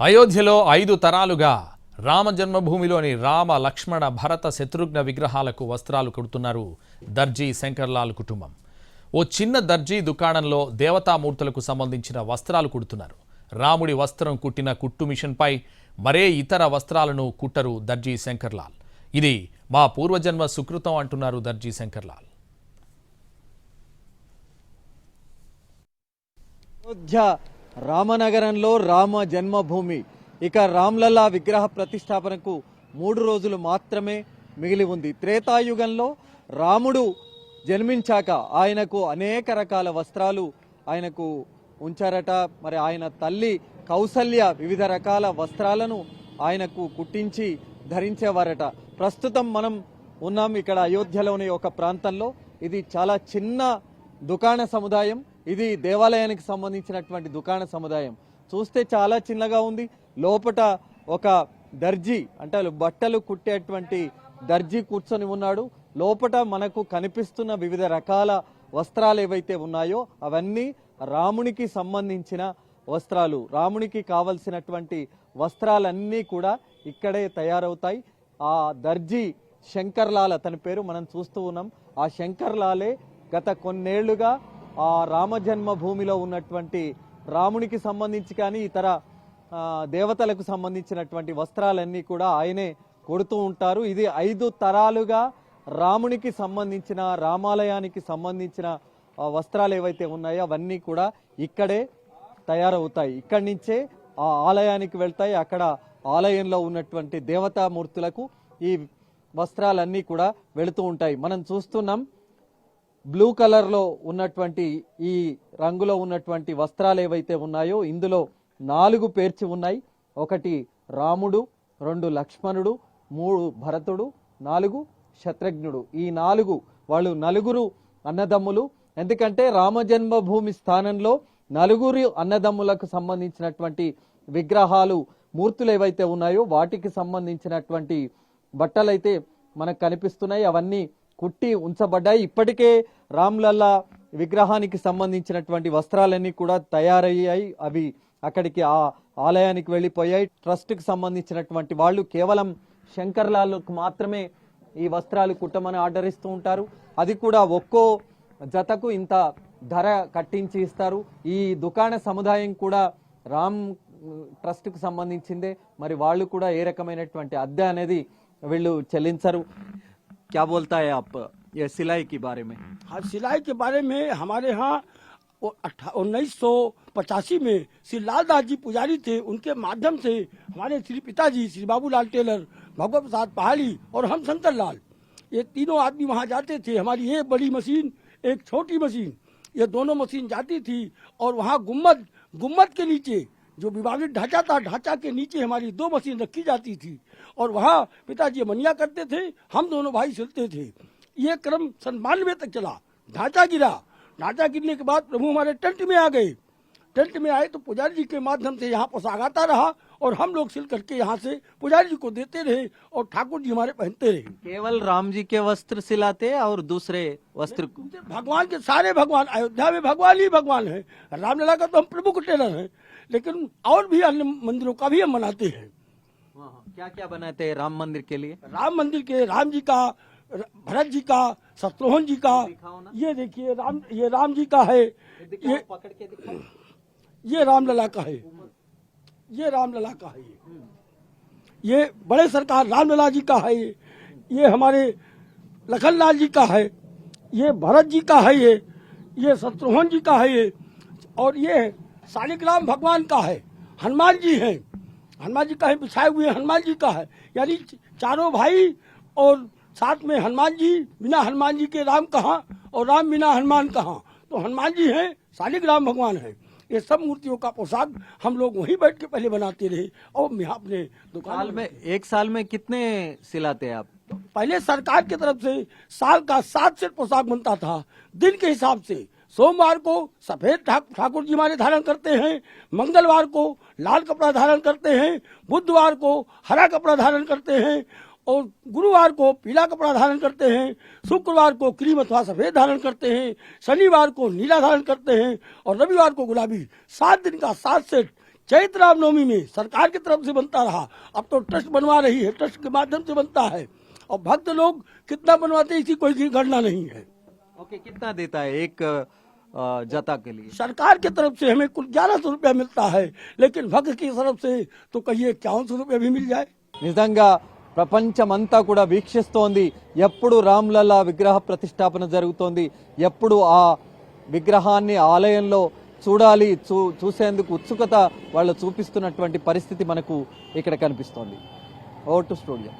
అయోధ్యలో ఐదు తరాలుగా రామ జన్మభూమిలోని రామ లక్ష్మణ భరత శత్రుఘ్న విగ్రహాలకు వస్త్రాలు కుడుతున్నారు దర్జీ శంకర్లాల్ కుటుంబం. ఓ చిన్న దర్జీ దుకాణంలో దేవతామూర్తులకు సంబంధించిన వస్త్రాలు కుడుతున్నారు. రాముడి వస్త్రం కుట్టిన కుట్టు మిషన్పై మరే ఇతర వస్త్రాలను కుట్టరు దర్జీ శంకర్లాల్. ఇది మా పూర్వజన్మ సుకృతం అంటున్నారు దర్జీ శంకర్లాల్. అయోధ్య రామనగరంలో రామ జన్మభూమి. ఇక రామ్లల్లా విగ్రహ ప్రతిష్టాపనకు మూడు రోజులు మాత్రమే మిగిలి ఉంది. త్రేతాయుగంలో రాముడు జన్మించాక ఆయనకు అనేక రకాల వస్త్రాలు ఆయనకు ఉంచారట. మరి ఆయన తల్లి కౌసల్య వివిధ రకాల వస్త్రాలను ఆయనకు కుట్టించి ధరించేవారట. ప్రస్తుతం మనం ఉన్నాం ఇక్కడ అయోధ్యలోని ఒక ప్రాంతంలో. ఇది చాలా చిన్న దుకాణ సముదాయం. ఇది దేవాలయానికి సంబంధించినటువంటి దుకాణ సముదాయం. చూస్తే చాలా చిన్నగా ఉంది. లోపట ఒక దర్జీ అంటే బట్టలు కుట్టేటువంటి దర్జీ కూర్చొని ఉన్నాడు. లోపట మనకు కనిపిస్తున్న వివిధ రకాల వస్త్రాలు ఏవైతే ఉన్నాయో అవన్నీ రామునికి సంబంధించిన వస్త్రాలు. రామునికి కావలసినటువంటి వస్త్రాలన్నీ కూడా ఇక్కడే తయారవుతాయి. ఆ దర్జీ శంకర్లాల్ అతని పేరు మనం చూస్తూ ఉన్నాం. ఆ శంకర్లాలే గత కొన్నేళ్ళుగా ఆ రామ జన్మభూమిలో ఉన్నటువంటి రామునికి సంబంధించి కానీ ఇతర దేవతలకు సంబంధించినటువంటి వస్త్రాలన్నీ కూడా ఆయనే కొడుతూ ఉంటారు. ఇది ఐదు తరాలుగా రామునికి సంబంధించిన రామాలయానికి సంబంధించిన వస్త్రాలు ఏవైతే ఉన్నాయో అవన్నీ కూడా ఇక్కడే తయారవుతాయి. ఇక్కడి నుంచే ఆ ఆలయానికి వెళ్తాయి. అక్కడ ఆలయంలో ఉన్నటువంటి దేవతామూర్తులకు ఈ వస్త్రాలన్నీ కూడా వెళుతూ ఉంటాయి. మనం చూస్తున్నాం బ్లూ కలర్లో ఉన్నటువంటి ఈ రంగులో ఉన్నటువంటి వస్త్రాలు ఏవైతే ఉన్నాయో ఇందులో నాలుగు పేర్చి ఉన్నాయి. ఒకటి రాముడు రెండు లక్ష్మణుడు మూడు భరతుడు నాలుగు శత్రుఘ్నుడు. ఈ నాలుగు వాళ్ళు నలుగురు అన్నదమ్ములు. ఎందుకంటే రామజన్మభూమి స్థానంలో నలుగురు అన్నదమ్ములకు సంబంధించినటువంటి విగ్రహాలు మూర్తులు ఏవైతే ఉన్నాయో వాటికి సంబంధించినటువంటి బట్టలైతే మనకు కనిపిస్తున్నాయి. అవన్నీ కుట్టి ఉంచబడ్డాయి. ఇప్పటికే రామ్లల్లా విగ్రహానికి సంబంధించినటువంటి వస్త్రాలన్నీ కూడా తయారయ్యాయి. అవి అక్కడికి ఆ ఆలయానికి వెళ్ళిపోయాయి. ట్రస్ట్కి సంబంధించినటువంటి వాళ్ళు కేవలం శంకర్లాల్కు మాత్రమే ఈ వస్త్రాలు కుట్టమని ఆర్డర్ ఇస్తూ ఉంటారు. అది కూడా ఒక్కో జతకు ఇంత ధర కట్టించి ఇస్తారు. ఈ దుకాణ సముదాయం కూడా రామ్ ట్రస్ట్కు సంబంధించిందే. మరి వాళ్ళు కూడా ఏ రకమైనటువంటి అద్దె అనేది వీళ్ళు చెల్లించరు. क्या बोलता है आप, ये सिलाई के बारे में? हाँ सिलाई के बारे में हमारे यहाँ उन्नीस सौ पचासी में श्री लाल दास जी पुजारी थे। उनके माध्यम से हमारे श्री पिताजी, श्री बाबूलाल टेलर, भगवत प्रसाद पहाड़ी और हम शंकर लाल, ये तीनों आदमी वहाँ जाते थे। हमारी एक बड़ी मशीन, एक छोटी मशीन, ये दोनों मशीन जाती थी और वहाँ गुम्मद गुम्मद के नीचे जो विभाजित ढांचा था ढांचा के नीचे हमारी दो मशीन रखी जाती थी और वहाँ पिताजी मनिया करते थे हम दोनों भाई सिलते थे। ये क्रम सन बानवे तक चला। ढांचा गिरा। ढांचा गिरने के बाद प्रभु हमारे टेंट में आ गए। टेंट में आए तो पुजारी जी के माध्यम से यहाँ पोशाक आता रहा और हम लोग सिल करके यहाँ से पुजारी जी को देते रहे और ठाकुर जी हमारे पहनते रहे। केवल राम जी के वस्त्र सिलाते और दूसरे वस्त्र भगवान के सारे भगवान अयोध्या में भगवान ही भगवान है। रामलला का तो हम प्रमुख टेलर हैं। लेकिन और भी अन्य मंदिरों का भी हम मनाते हैं। क्या क्या बनाते हैं राम मंदिर के लिए? राम मंदिर के राम जी का भरत जी का शत्रुघ्न जी का। ये देखिए राम ये राम जी का है। ये पकड़ के दिखाओ। ये रामलला का है। ये रामलला का है। ये ये बड़े सरकार रामलला जी का है। ये ये हमारे लखनलाल जी का है। ये भरत जी का है ये। ये शत्रुघ्न जी का है। ये और ये शालिग्राम भगवान का है हनुमान जी हैं। हनुमान जी का है बिछाए हुए हनुमान जी का है। यानी चारों भाई और साथ में हनुमान जी बिना हनुमान जी के राम कहाँ और राम बिना हनुमान कहाँ? तो हनुमान जी हैं शालिग्राम भगवान है। ये सब मूर्तियों का पोशाक हम लोग वहीं बैठ के पहले बनाते रहे। और यहाँ अपने दुकान साल में एक साल में कितने सिलाते हैं आप? पहले सरकार की तरफ़ से साल का सात सेट पोशाक बनता था। दिन के हिसाब से सोमवार को सफ़ेद ठाकुर जी हमारे धारण करते हैं मंगलवार को लाल कपड़ा धारण करते हैं बुधवार को हरा कपड़ा धारण करते हैं और गुरुवार को पीला कपड़ा धारण करते हैं शुक्रवार को क्रीम अथवा सफ़ेद धारण करते हैं शनिवार को नीला धारण करते हैं और रविवार को गुलाबी। सात दिन का सात सेट चैत्र रामनवमी में सरकार की तरफ़ से बनता रहा। अब तो ट्रस्ट बनवा रही है ट्रस्ट के माध्यम से बनता है। और भक्त लोग कितना बनवाते इसकी कोई गणना नहीं है। ओके okay, कितना देता है? एक जता के लिए सरकार की तरफ से हमें कुल ग्यारह सौ रुपया मिलता है लेकिन भक्त की तरफ से तो कहिए इक्यावन सौ रुपया भी मिल जाए నిజంగా ప్రపంచమంతా కూడా వీక్షిస్తోంది ఎప్పుడు రామ్లలా విగ్రహ ప్రతిష్టాపన జరుగుతోంది ఎప్పుడు ఆ విగ్రహాన్ని ఆలయంలో చూడాలి చూ చూసేందుకు ఉత్సుకత వాళ్ళు చూపిస్తున్నటువంటి పరిస్థితి మనకు ఇక్కడ కనిపిస్తోంది ఓ టు స్టూడియో